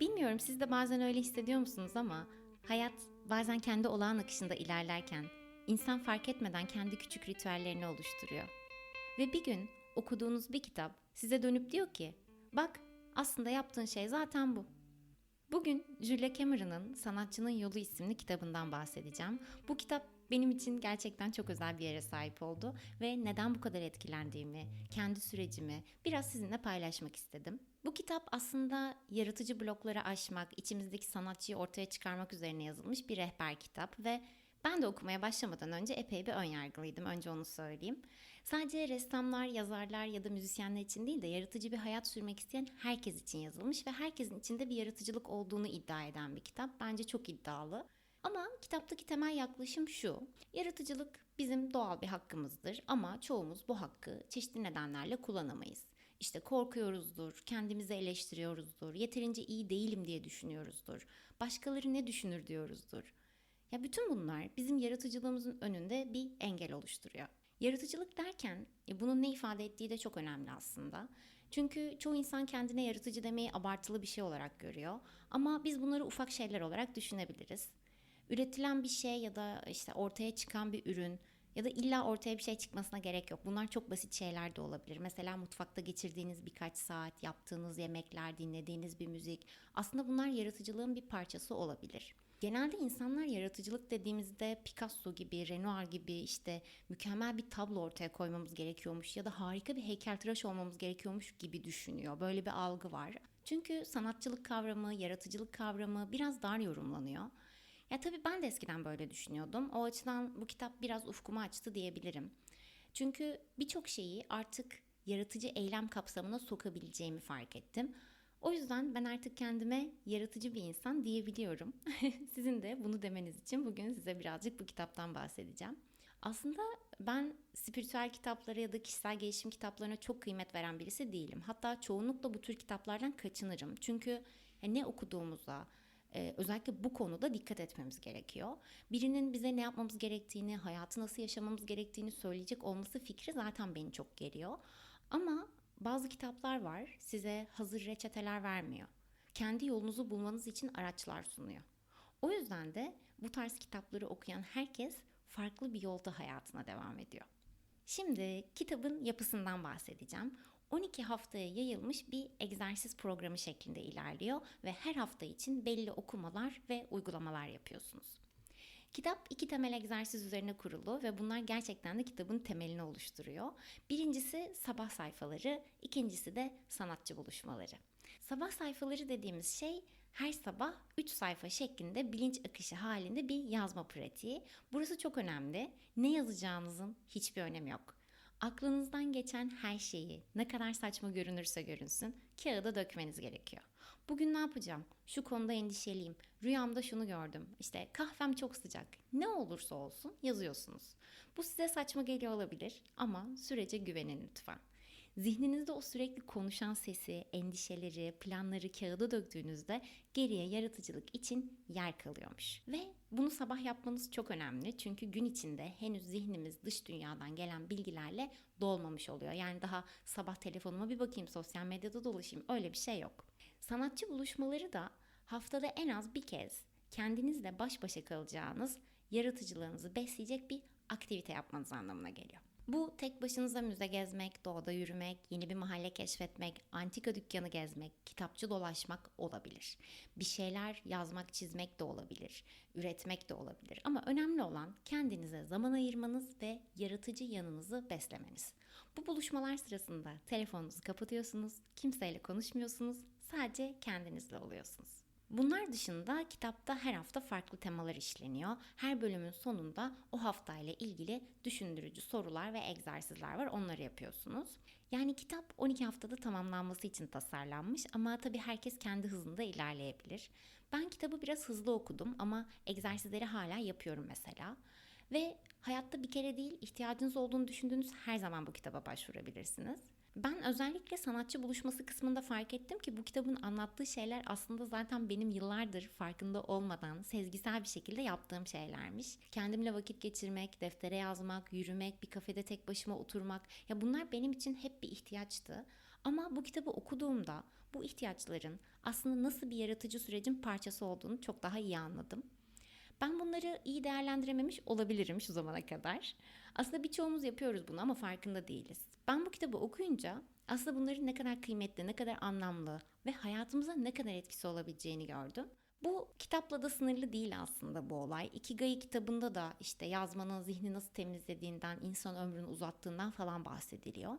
Bilmiyorum siz de bazen öyle hissediyor musunuz ama hayat bazen kendi olağan akışında ilerlerken insan fark etmeden kendi küçük ritüellerini oluşturuyor. Ve bir gün okuduğunuz bir kitap size dönüp diyor ki bak aslında yaptığın şey zaten bu. Bugün Julia Cameron'ın Sanatçının Yolu isimli kitabından bahsedeceğim. Bu kitap benim için gerçekten çok özel bir yere sahip oldu ve neden bu kadar etkilendiğimi, kendi sürecimi biraz sizinle paylaşmak istedim. Bu kitap aslında yaratıcı blokları aşmak, içimizdeki sanatçıyı ortaya çıkarmak üzerine yazılmış bir rehber kitap ve ben de okumaya başlamadan önce epey bir önyargılıydım. Önce onu söyleyeyim. Sadece ressamlar, yazarlar ya da müzisyenler için değil de yaratıcı bir hayat sürmek isteyen herkes için yazılmış ve herkesin içinde bir yaratıcılık olduğunu iddia eden bir kitap. Bence çok iddialı. Ama kitaptaki temel yaklaşım şu. Yaratıcılık bizim doğal bir hakkımızdır ama çoğumuz bu hakkı çeşitli nedenlerle kullanamayız. İşte korkuyoruzdur, kendimizi eleştiriyoruzdur, yeterince iyi değilim diye düşünüyoruzdur, başkaları ne düşünür diyoruzdur. Ya bütün bunlar bizim yaratıcılığımızın önünde bir engel oluşturuyor. Yaratıcılık derken e, bunun ne ifade ettiği de çok önemli aslında. Çünkü çoğu insan kendine yaratıcı demeyi abartılı bir şey olarak görüyor. Ama biz bunları ufak şeyler olarak düşünebiliriz. Üretilen bir şey ya da işte ortaya çıkan bir ürün ya da illa ortaya bir şey çıkmasına gerek yok. Bunlar çok basit şeyler de olabilir. Mesela mutfakta geçirdiğiniz birkaç saat, yaptığınız yemekler, dinlediğiniz bir müzik. Aslında bunlar yaratıcılığın bir parçası olabilir. Genelde insanlar yaratıcılık dediğimizde Picasso gibi, Renoir gibi işte mükemmel bir tablo ortaya koymamız gerekiyormuş ya da harika bir heykeltıraş olmamız gerekiyormuş gibi düşünüyor. Böyle bir algı var. Çünkü sanatçılık kavramı, yaratıcılık kavramı biraz dar yorumlanıyor. Ya tabii ben de eskiden böyle düşünüyordum. O açıdan bu kitap biraz ufkumu açtı diyebilirim. Çünkü birçok şeyi artık yaratıcı eylem kapsamına sokabileceğimi fark ettim. O yüzden ben artık kendime yaratıcı bir insan diyebiliyorum. Sizin de bunu demeniz için bugün size birazcık bu kitaptan bahsedeceğim. Aslında ben spiritüel kitaplara ya da kişisel gelişim kitaplarına çok kıymet veren birisi değilim. Hatta çoğunlukla bu tür kitaplardan kaçınırım. Çünkü ne okuduğumuza, ee, özellikle bu konuda dikkat etmemiz gerekiyor. Birinin bize ne yapmamız gerektiğini, hayatı nasıl yaşamamız gerektiğini söyleyecek olması fikri zaten beni çok geriyor. Ama bazı kitaplar var size hazır reçeteler vermiyor. Kendi yolunuzu bulmanız için araçlar sunuyor. O yüzden de bu tarz kitapları okuyan herkes farklı bir yolda hayatına devam ediyor. Şimdi kitabın yapısından bahsedeceğim. 12 haftaya yayılmış bir egzersiz programı şeklinde ilerliyor ve her hafta için belli okumalar ve uygulamalar yapıyorsunuz. Kitap iki temel egzersiz üzerine kurulu ve bunlar gerçekten de kitabın temelini oluşturuyor. Birincisi sabah sayfaları, ikincisi de sanatçı buluşmaları. Sabah sayfaları dediğimiz şey her sabah 3 sayfa şeklinde bilinç akışı halinde bir yazma pratiği. Burası çok önemli. Ne yazacağınızın hiçbir önemi yok. Aklınızdan geçen her şeyi ne kadar saçma görünürse görünsün kağıda dökmeniz gerekiyor. Bugün ne yapacağım? Şu konuda endişeliyim. Rüyamda şunu gördüm. İşte kahvem çok sıcak. Ne olursa olsun yazıyorsunuz. Bu size saçma geliyor olabilir ama sürece güvenin lütfen. Zihninizde o sürekli konuşan sesi, endişeleri, planları kağıda döktüğünüzde geriye yaratıcılık için yer kalıyormuş. Ve bunu sabah yapmanız çok önemli çünkü gün içinde henüz zihnimiz dış dünyadan gelen bilgilerle dolmamış oluyor. Yani daha sabah telefonuma bir bakayım, sosyal medyada dolaşayım öyle bir şey yok. Sanatçı buluşmaları da haftada en az bir kez kendinizle baş başa kalacağınız, yaratıcılığınızı besleyecek bir aktivite yapmanız anlamına geliyor. Bu tek başınıza müze gezmek, doğada yürümek, yeni bir mahalle keşfetmek, antika dükkanı gezmek, kitapçı dolaşmak olabilir. Bir şeyler yazmak, çizmek de olabilir. Üretmek de olabilir. Ama önemli olan kendinize zaman ayırmanız ve yaratıcı yanınızı beslemeniz. Bu buluşmalar sırasında telefonunuzu kapatıyorsunuz, kimseyle konuşmuyorsunuz, sadece kendinizle oluyorsunuz. Bunlar dışında kitapta her hafta farklı temalar işleniyor. Her bölümün sonunda o haftayla ilgili düşündürücü sorular ve egzersizler var. Onları yapıyorsunuz. Yani kitap 12 haftada tamamlanması için tasarlanmış ama tabii herkes kendi hızında ilerleyebilir. Ben kitabı biraz hızlı okudum ama egzersizleri hala yapıyorum mesela. Ve hayatta bir kere değil ihtiyacınız olduğunu düşündüğünüz her zaman bu kitaba başvurabilirsiniz. Ben özellikle sanatçı buluşması kısmında fark ettim ki bu kitabın anlattığı şeyler aslında zaten benim yıllardır farkında olmadan sezgisel bir şekilde yaptığım şeylermiş. Kendimle vakit geçirmek, deftere yazmak, yürümek, bir kafede tek başıma oturmak ya bunlar benim için hep bir ihtiyaçtı. Ama bu kitabı okuduğumda bu ihtiyaçların aslında nasıl bir yaratıcı sürecin parçası olduğunu çok daha iyi anladım. Ben bunları iyi değerlendirememiş olabilirim şu zamana kadar. Aslında birçoğumuz yapıyoruz bunu ama farkında değiliz. Ben bu kitabı okuyunca aslında bunların ne kadar kıymetli, ne kadar anlamlı ve hayatımıza ne kadar etkisi olabileceğini gördüm. Bu kitapla da sınırlı değil aslında bu olay. Ikigai kitabında da işte yazmanın zihni nasıl temizlediğinden, insan ömrünü uzattığından falan bahsediliyor.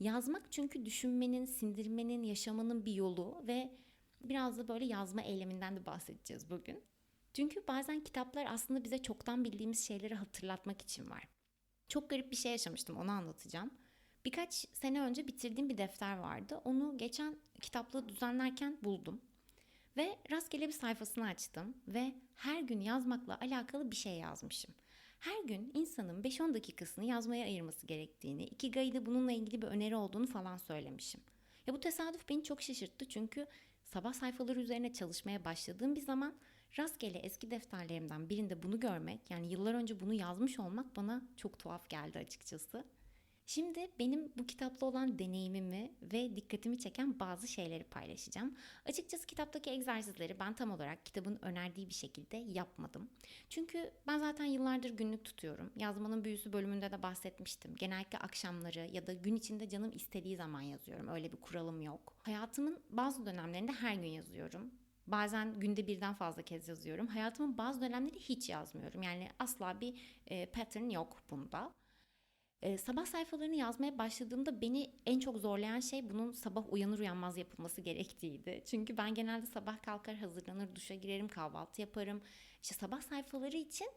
Yazmak çünkü düşünmenin, sindirmenin, yaşamanın bir yolu ve biraz da böyle yazma eyleminden de bahsedeceğiz bugün. Çünkü bazen kitaplar aslında bize çoktan bildiğimiz şeyleri hatırlatmak için var. Çok garip bir şey yaşamıştım, onu anlatacağım. Birkaç sene önce bitirdiğim bir defter vardı. Onu geçen kitaplığı düzenlerken buldum. Ve rastgele bir sayfasını açtım ve her gün yazmakla alakalı bir şey yazmışım. Her gün insanın 5-10 dakikasını yazmaya ayırması gerektiğini, Ikigai'de bununla ilgili bir öneri olduğunu falan söylemişim. Ya bu tesadüf beni çok şaşırttı çünkü sabah sayfaları üzerine çalışmaya başladığım bir zaman rastgele eski defterlerimden birinde bunu görmek, yani yıllar önce bunu yazmış olmak bana çok tuhaf geldi açıkçası. Şimdi benim bu kitapla olan deneyimimi ve dikkatimi çeken bazı şeyleri paylaşacağım. Açıkçası kitaptaki egzersizleri ben tam olarak kitabın önerdiği bir şekilde yapmadım. Çünkü ben zaten yıllardır günlük tutuyorum. Yazmanın büyüsü bölümünde de bahsetmiştim. Genellikle akşamları ya da gün içinde canım istediği zaman yazıyorum. Öyle bir kuralım yok. Hayatımın bazı dönemlerinde her gün yazıyorum. Bazen günde birden fazla kez yazıyorum. Hayatımın bazı dönemleri hiç yazmıyorum. Yani asla bir e, pattern yok bunda. Ee, sabah sayfalarını yazmaya başladığımda beni en çok zorlayan şey bunun sabah uyanır uyanmaz yapılması gerektiğiydi. Çünkü ben genelde sabah kalkar hazırlanır, duşa girerim, kahvaltı yaparım. İşte sabah sayfaları için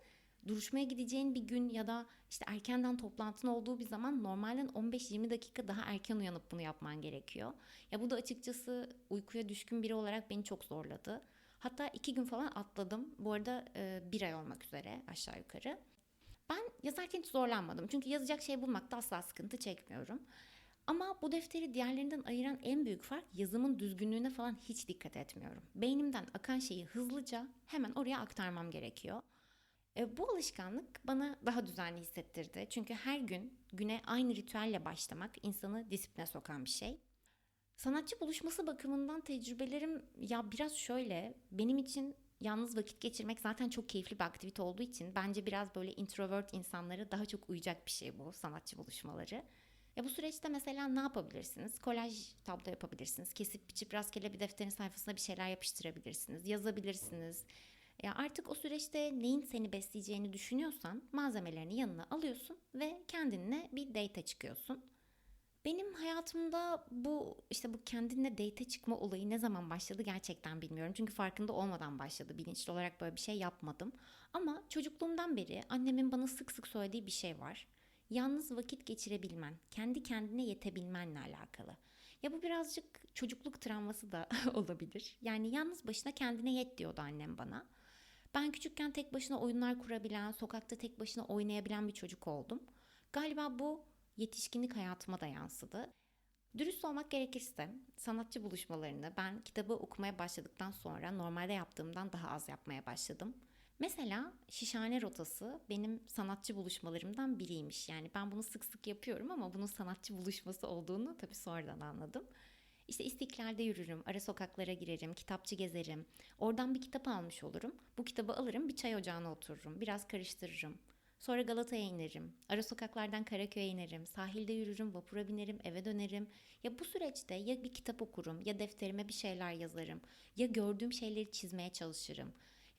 duruşmaya gideceğin bir gün ya da işte erkenden toplantın olduğu bir zaman normalden 15-20 dakika daha erken uyanıp bunu yapman gerekiyor. Ya bu da açıkçası uykuya düşkün biri olarak beni çok zorladı. Hatta iki gün falan atladım. Bu arada e, bir ay olmak üzere aşağı yukarı. Ben yazarken hiç zorlanmadım. Çünkü yazacak şey bulmakta asla sıkıntı çekmiyorum. Ama bu defteri diğerlerinden ayıran en büyük fark yazımın düzgünlüğüne falan hiç dikkat etmiyorum. Beynimden akan şeyi hızlıca hemen oraya aktarmam gerekiyor. E, bu alışkanlık bana daha düzenli hissettirdi. Çünkü her gün güne aynı ritüelle başlamak insanı disipline sokan bir şey. Sanatçı buluşması bakımından tecrübelerim ya biraz şöyle. Benim için yalnız vakit geçirmek zaten çok keyifli bir aktivite olduğu için bence biraz böyle introvert insanlara daha çok uyacak bir şey bu sanatçı buluşmaları. Ya bu süreçte mesela ne yapabilirsiniz? Kolaj tablo yapabilirsiniz. Kesip biçip rastgele bir defterin sayfasına bir şeyler yapıştırabilirsiniz. Yazabilirsiniz. Ya artık o süreçte neyin seni besleyeceğini düşünüyorsan malzemelerini yanına alıyorsun ve kendinle bir date çıkıyorsun. Benim hayatımda bu işte bu kendinle date çıkma olayı ne zaman başladı gerçekten bilmiyorum. Çünkü farkında olmadan başladı. Bilinçli olarak böyle bir şey yapmadım. Ama çocukluğumdan beri annemin bana sık sık söylediği bir şey var. Yalnız vakit geçirebilmen, kendi kendine yetebilmenle alakalı. Ya bu birazcık çocukluk travması da olabilir. Yani yalnız başına kendine yet diyordu annem bana. Ben küçükken tek başına oyunlar kurabilen, sokakta tek başına oynayabilen bir çocuk oldum. Galiba bu yetişkinlik hayatıma da yansıdı. Dürüst olmak gerekirse sanatçı buluşmalarını ben kitabı okumaya başladıktan sonra normalde yaptığımdan daha az yapmaya başladım. Mesela Şişhane Rotası benim sanatçı buluşmalarımdan biriymiş. Yani ben bunu sık sık yapıyorum ama bunun sanatçı buluşması olduğunu tabii sonradan anladım. İşte İstiklal'de yürürüm, ara sokaklara girerim, kitapçı gezerim. Oradan bir kitap almış olurum. Bu kitabı alırım, bir çay ocağına otururum, biraz karıştırırım. Sonra Galata'ya inerim. Ara sokaklardan Karaköy'e inerim. Sahilde yürürüm, vapura binerim, eve dönerim. Ya bu süreçte ya bir kitap okurum ya defterime bir şeyler yazarım. Ya gördüğüm şeyleri çizmeye çalışırım.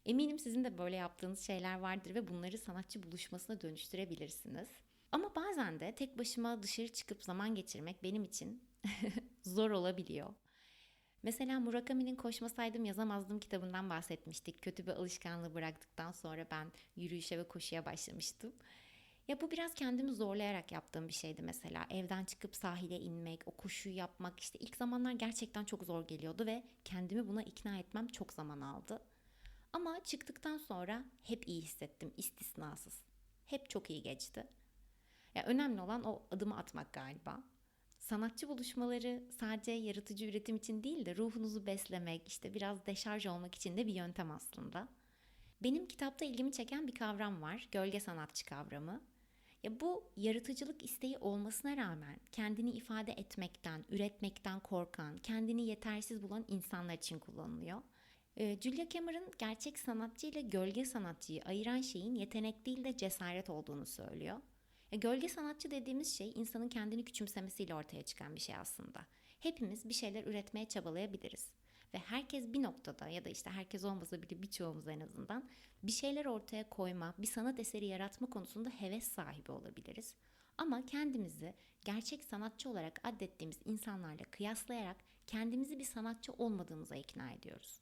Eminim sizin de böyle yaptığınız şeyler vardır ve bunları sanatçı buluşmasına dönüştürebilirsiniz. Ama bazen de tek başıma dışarı çıkıp zaman geçirmek benim için zor olabiliyor. Mesela Murakami'nin Koşmasaydım Yazamazdım kitabından bahsetmiştik. Kötü bir alışkanlığı bıraktıktan sonra ben yürüyüşe ve koşuya başlamıştım. Ya bu biraz kendimi zorlayarak yaptığım bir şeydi mesela. Evden çıkıp sahile inmek, o koşuyu yapmak işte ilk zamanlar gerçekten çok zor geliyordu ve kendimi buna ikna etmem çok zaman aldı. Ama çıktıktan sonra hep iyi hissettim istisnasız. Hep çok iyi geçti. Ya önemli olan o adımı atmak galiba. Sanatçı buluşmaları sadece yaratıcı üretim için değil de ruhunuzu beslemek, işte biraz deşarj olmak için de bir yöntem aslında. Benim kitapta ilgimi çeken bir kavram var. Gölge sanatçı kavramı. Ya bu yaratıcılık isteği olmasına rağmen kendini ifade etmekten, üretmekten korkan, kendini yetersiz bulan insanlar için kullanılıyor. Ee, Julia Cameron gerçek sanatçı ile gölge sanatçıyı ayıran şeyin yetenek değil de cesaret olduğunu söylüyor. E, gölge sanatçı dediğimiz şey insanın kendini küçümsemesiyle ortaya çıkan bir şey aslında. Hepimiz bir şeyler üretmeye çabalayabiliriz. Ve herkes bir noktada ya da işte herkes olmasa bile birçoğumuz en azından bir şeyler ortaya koyma, bir sanat eseri yaratma konusunda heves sahibi olabiliriz. Ama kendimizi gerçek sanatçı olarak addettiğimiz insanlarla kıyaslayarak kendimizi bir sanatçı olmadığımıza ikna ediyoruz.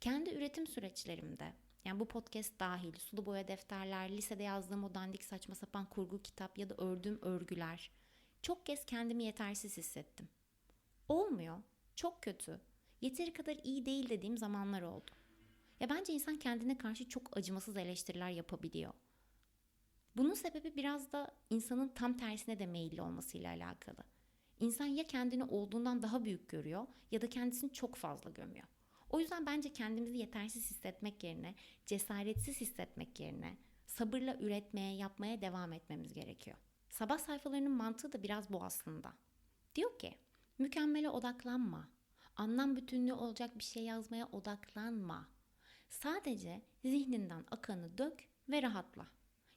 Kendi üretim süreçlerimde yani bu podcast dahil sulu boya defterler, lisede yazdığım o dandik saçma sapan kurgu kitap ya da ördüğüm örgüler çok kez kendimi yetersiz hissettim. Olmuyor, çok kötü, yeteri kadar iyi değil dediğim zamanlar oldu. Ya bence insan kendine karşı çok acımasız eleştiriler yapabiliyor. Bunun sebebi biraz da insanın tam tersine de meyilli olmasıyla alakalı. İnsan ya kendini olduğundan daha büyük görüyor ya da kendisini çok fazla gömüyor. O yüzden bence kendimizi yetersiz hissetmek yerine, cesaretsiz hissetmek yerine sabırla üretmeye, yapmaya devam etmemiz gerekiyor. Sabah sayfalarının mantığı da biraz bu aslında. Diyor ki, mükemmele odaklanma. Anlam bütünlüğü olacak bir şey yazmaya odaklanma. Sadece zihninden akanı dök ve rahatla.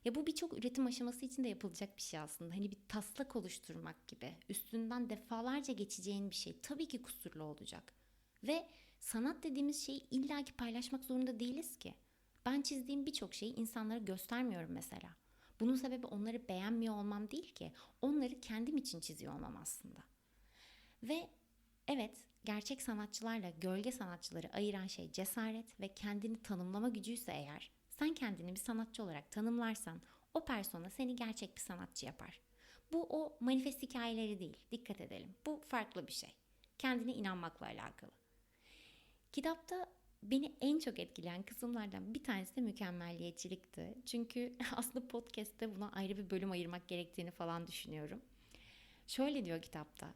Ya bu birçok üretim aşaması için de yapılacak bir şey aslında. Hani bir taslak oluşturmak gibi. Üstünden defalarca geçeceğin bir şey. Tabii ki kusurlu olacak. Ve sanat dediğimiz şeyi illaki paylaşmak zorunda değiliz ki. Ben çizdiğim birçok şeyi insanlara göstermiyorum mesela. Bunun sebebi onları beğenmiyor olmam değil ki. Onları kendim için çiziyor olmam aslında. Ve evet gerçek sanatçılarla gölge sanatçıları ayıran şey cesaret ve kendini tanımlama gücüyse eğer sen kendini bir sanatçı olarak tanımlarsan o persona seni gerçek bir sanatçı yapar. Bu o manifest hikayeleri değil. Dikkat edelim. Bu farklı bir şey. Kendine inanmakla alakalı. Kitapta beni en çok etkileyen kısımlardan bir tanesi de mükemmelliyetçilikti. Çünkü aslında podcast'te buna ayrı bir bölüm ayırmak gerektiğini falan düşünüyorum. Şöyle diyor kitapta.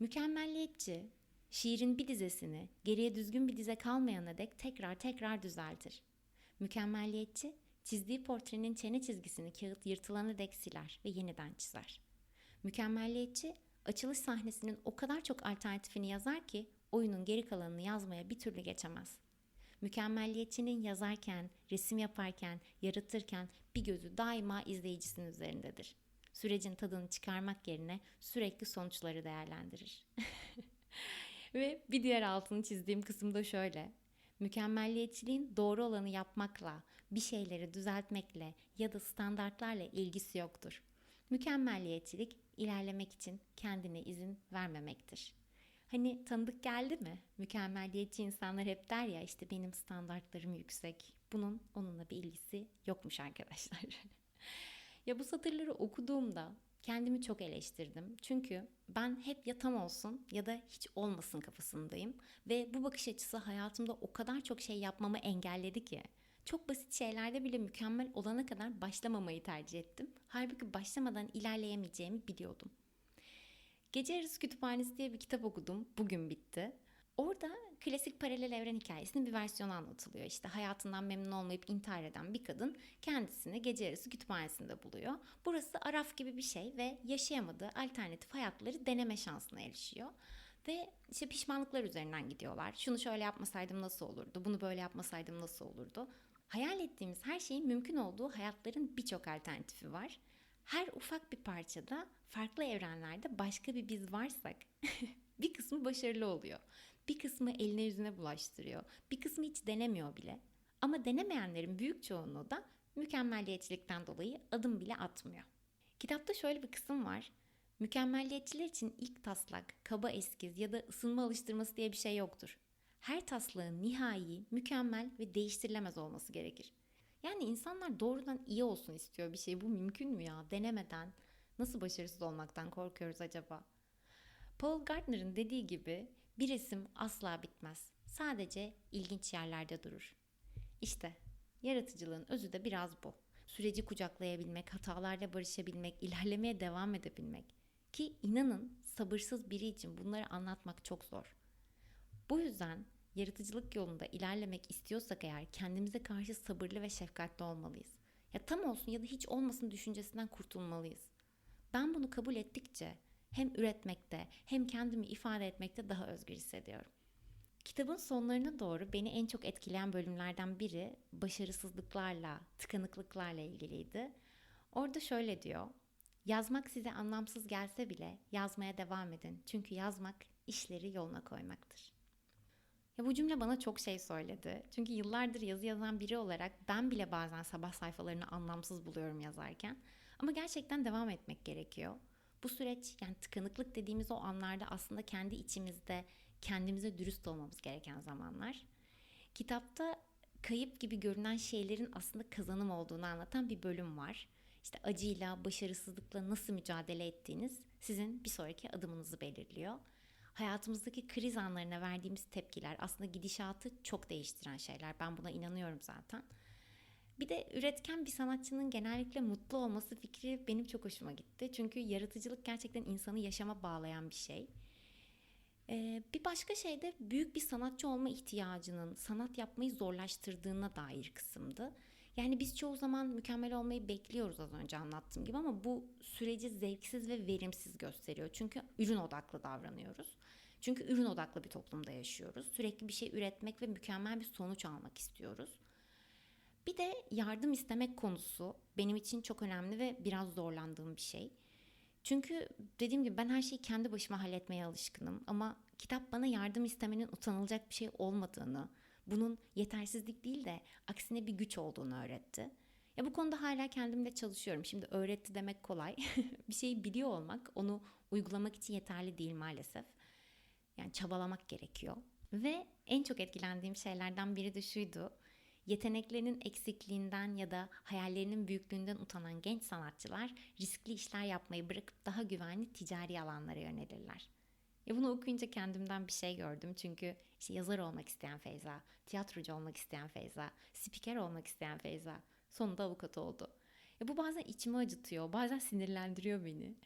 Mükemmelliyetçi şiirin bir dizesini geriye düzgün bir dize kalmayana dek tekrar tekrar düzeltir. Mükemmelliyetçi çizdiği portrenin çene çizgisini kağıt yırtılana dek siler ve yeniden çizer. Mükemmelliyetçi açılış sahnesinin o kadar çok alternatifini yazar ki oyunun geri kalanını yazmaya bir türlü geçemez. Mükemmelliyetçinin yazarken, resim yaparken, yaratırken bir gözü daima izleyicisinin üzerindedir. Sürecin tadını çıkarmak yerine sürekli sonuçları değerlendirir. Ve bir diğer altını çizdiğim kısım da şöyle. Mükemmelliyetçiliğin doğru olanı yapmakla, bir şeyleri düzeltmekle ya da standartlarla ilgisi yoktur. Mükemmelliyetçilik ilerlemek için kendine izin vermemektir. Hani tanıdık geldi mi? Mükemmelliyetçi insanlar hep der ya işte benim standartlarım yüksek. Bunun onunla bir ilgisi yokmuş arkadaşlar. ya bu satırları okuduğumda kendimi çok eleştirdim. Çünkü ben hep ya tam olsun ya da hiç olmasın kafasındayım. Ve bu bakış açısı hayatımda o kadar çok şey yapmamı engelledi ki. Çok basit şeylerde bile mükemmel olana kadar başlamamayı tercih ettim. Halbuki başlamadan ilerleyemeyeceğimi biliyordum. Gece Yarısı Kütüphanesi diye bir kitap okudum. Bugün bitti. Orada klasik paralel evren hikayesinin bir versiyonu anlatılıyor. İşte hayatından memnun olmayıp intihar eden bir kadın kendisini gece yarısı kütüphanesinde buluyor. Burası Araf gibi bir şey ve yaşayamadığı alternatif hayatları deneme şansına erişiyor. Ve işte pişmanlıklar üzerinden gidiyorlar. Şunu şöyle yapmasaydım nasıl olurdu? Bunu böyle yapmasaydım nasıl olurdu? Hayal ettiğimiz her şeyin mümkün olduğu hayatların birçok alternatifi var. Her ufak bir parçada farklı evrenlerde başka bir biz varsak bir kısmı başarılı oluyor. Bir kısmı eline yüzüne bulaştırıyor. Bir kısmı hiç denemiyor bile. Ama denemeyenlerin büyük çoğunluğu da mükemmelliyetçilikten dolayı adım bile atmıyor. Kitapta şöyle bir kısım var. Mükemmelliyetçiler için ilk taslak, kaba eskiz ya da ısınma alıştırması diye bir şey yoktur. Her taslağın nihai, mükemmel ve değiştirilemez olması gerekir. Yani insanlar doğrudan iyi olsun istiyor bir şey. Bu mümkün mü ya? Denemeden nasıl başarısız olmaktan korkuyoruz acaba? Paul Gardner'ın dediği gibi bir resim asla bitmez. Sadece ilginç yerlerde durur. İşte yaratıcılığın özü de biraz bu. Süreci kucaklayabilmek, hatalarla barışabilmek, ilerlemeye devam edebilmek. Ki inanın sabırsız biri için bunları anlatmak çok zor. Bu yüzden yaratıcılık yolunda ilerlemek istiyorsak eğer kendimize karşı sabırlı ve şefkatli olmalıyız. Ya tam olsun ya da hiç olmasın düşüncesinden kurtulmalıyız. Ben bunu kabul ettikçe hem üretmekte hem kendimi ifade etmekte daha özgür hissediyorum. Kitabın sonlarına doğru beni en çok etkileyen bölümlerden biri başarısızlıklarla, tıkanıklıklarla ilgiliydi. Orada şöyle diyor. Yazmak size anlamsız gelse bile yazmaya devam edin. Çünkü yazmak işleri yoluna koymaktır. Ya bu cümle bana çok şey söyledi. Çünkü yıllardır yazı yazan biri olarak ben bile bazen sabah sayfalarını anlamsız buluyorum yazarken. Ama gerçekten devam etmek gerekiyor. Bu süreç yani tıkanıklık dediğimiz o anlarda aslında kendi içimizde kendimize dürüst olmamız gereken zamanlar. Kitapta kayıp gibi görünen şeylerin aslında kazanım olduğunu anlatan bir bölüm var. İşte acıyla, başarısızlıkla nasıl mücadele ettiğiniz sizin bir sonraki adımınızı belirliyor. Hayatımızdaki kriz anlarına verdiğimiz tepkiler aslında gidişatı çok değiştiren şeyler. Ben buna inanıyorum zaten. Bir de üretken bir sanatçının genellikle mutlu olması fikri benim çok hoşuma gitti. Çünkü yaratıcılık gerçekten insanı yaşama bağlayan bir şey. Ee, bir başka şey de büyük bir sanatçı olma ihtiyacının sanat yapmayı zorlaştırdığına dair kısımdı. Yani biz çoğu zaman mükemmel olmayı bekliyoruz az önce anlattığım gibi ama bu süreci zevksiz ve verimsiz gösteriyor. Çünkü ürün odaklı davranıyoruz. Çünkü ürün odaklı bir toplumda yaşıyoruz. Sürekli bir şey üretmek ve mükemmel bir sonuç almak istiyoruz. Bir de yardım istemek konusu benim için çok önemli ve biraz zorlandığım bir şey. Çünkü dediğim gibi ben her şeyi kendi başıma halletmeye alışkınım ama kitap bana yardım istemenin utanılacak bir şey olmadığını, bunun yetersizlik değil de aksine bir güç olduğunu öğretti. Ya bu konuda hala kendimle çalışıyorum. Şimdi öğretti demek kolay. bir şeyi biliyor olmak onu uygulamak için yeterli değil maalesef. Yani çabalamak gerekiyor. Ve en çok etkilendiğim şeylerden biri de şuydu. Yeteneklerinin eksikliğinden ya da hayallerinin büyüklüğünden utanan genç sanatçılar riskli işler yapmayı bırakıp daha güvenli ticari alanlara yönelirler. Ya bunu okuyunca kendimden bir şey gördüm. Çünkü işte yazar olmak isteyen Feyza, tiyatrocu olmak isteyen Feyza, spiker olmak isteyen Feyza sonunda avukat oldu. Ya bu bazen içimi acıtıyor, bazen sinirlendiriyor beni.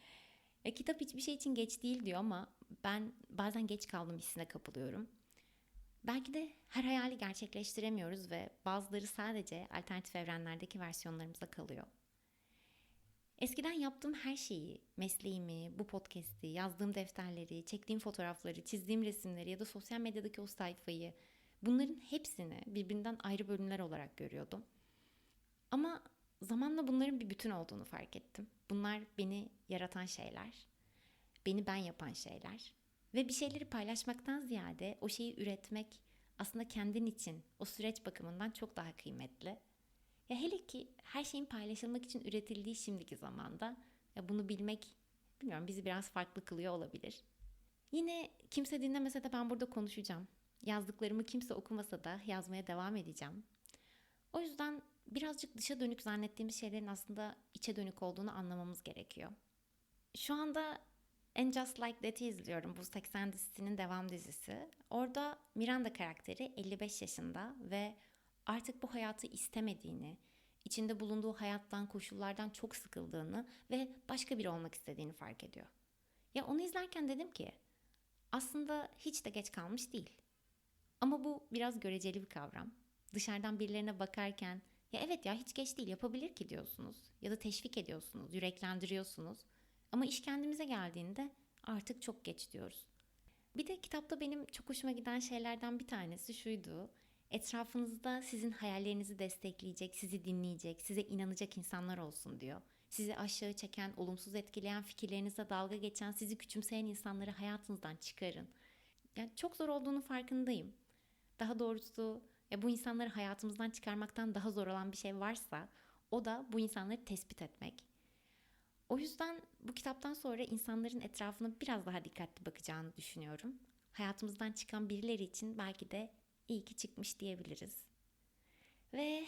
Ya kitap hiçbir şey için geç değil diyor ama ben bazen geç kaldım hissine kapılıyorum. Belki de her hayali gerçekleştiremiyoruz ve bazıları sadece alternatif evrenlerdeki versiyonlarımızda kalıyor. Eskiden yaptığım her şeyi, mesleğimi, bu podcast'i, yazdığım defterleri, çektiğim fotoğrafları, çizdiğim resimleri ya da sosyal medyadaki o sayfayı bunların hepsini birbirinden ayrı bölümler olarak görüyordum. Ama zamanla bunların bir bütün olduğunu fark ettim. Bunlar beni yaratan şeyler, beni ben yapan şeyler ve bir şeyleri paylaşmaktan ziyade o şeyi üretmek aslında kendin için o süreç bakımından çok daha kıymetli. Ya hele ki her şeyin paylaşılmak için üretildiği şimdiki zamanda ya bunu bilmek bilmiyorum bizi biraz farklı kılıyor olabilir. Yine kimse dinlemese de ben burada konuşacağım. Yazdıklarımı kimse okumasa da yazmaya devam edeceğim. O yüzden birazcık dışa dönük zannettiğimiz şeylerin aslında içe dönük olduğunu anlamamız gerekiyor. Şu anda And Just Like That'i izliyorum. Bu 80 dizisinin devam dizisi. Orada Miranda karakteri 55 yaşında ve artık bu hayatı istemediğini, içinde bulunduğu hayattan, koşullardan çok sıkıldığını ve başka biri olmak istediğini fark ediyor. Ya onu izlerken dedim ki aslında hiç de geç kalmış değil. Ama bu biraz göreceli bir kavram. Dışarıdan birilerine bakarken ya evet ya hiç geç değil yapabilir ki diyorsunuz ya da teşvik ediyorsunuz, yüreklendiriyorsunuz. Ama iş kendimize geldiğinde artık çok geç diyoruz. Bir de kitapta benim çok hoşuma giden şeylerden bir tanesi şuydu. Etrafınızda sizin hayallerinizi destekleyecek, sizi dinleyecek, size inanacak insanlar olsun diyor. Sizi aşağı çeken, olumsuz etkileyen, fikirlerinize dalga geçen, sizi küçümseyen insanları hayatınızdan çıkarın. Yani çok zor olduğunu farkındayım. Daha doğrusu ya bu insanları hayatımızdan çıkarmaktan daha zor olan bir şey varsa o da bu insanları tespit etmek. O yüzden bu kitaptan sonra insanların etrafına biraz daha dikkatli bakacağını düşünüyorum. Hayatımızdan çıkan birileri için belki de iyi ki çıkmış diyebiliriz. Ve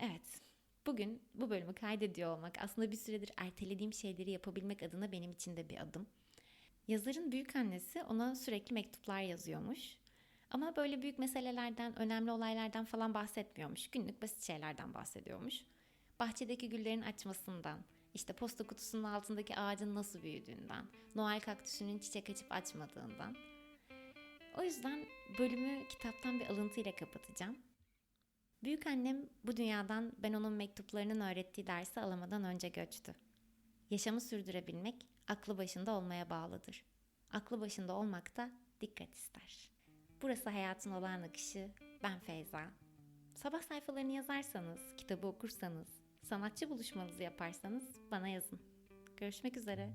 evet, bugün bu bölümü kaydediyor olmak aslında bir süredir ertelediğim şeyleri yapabilmek adına benim için de bir adım. Yazarın büyük annesi ona sürekli mektuplar yazıyormuş. Ama böyle büyük meselelerden, önemli olaylardan falan bahsetmiyormuş. Günlük basit şeylerden bahsediyormuş. Bahçedeki güllerin açmasından, işte posta kutusunun altındaki ağacın nasıl büyüdüğünden, Noel kaktüsünün çiçek açıp açmadığından. O yüzden bölümü kitaptan bir alıntıyla kapatacağım. Büyük annem bu dünyadan ben onun mektuplarının öğrettiği dersi alamadan önce göçtü. Yaşamı sürdürebilmek aklı başında olmaya bağlıdır. Aklı başında olmak da dikkat ister. Burası hayatın olağan akışı. Ben Feyza. Sabah sayfalarını yazarsanız, kitabı okursanız, sanatçı buluşmanızı yaparsanız bana yazın. Görüşmek üzere.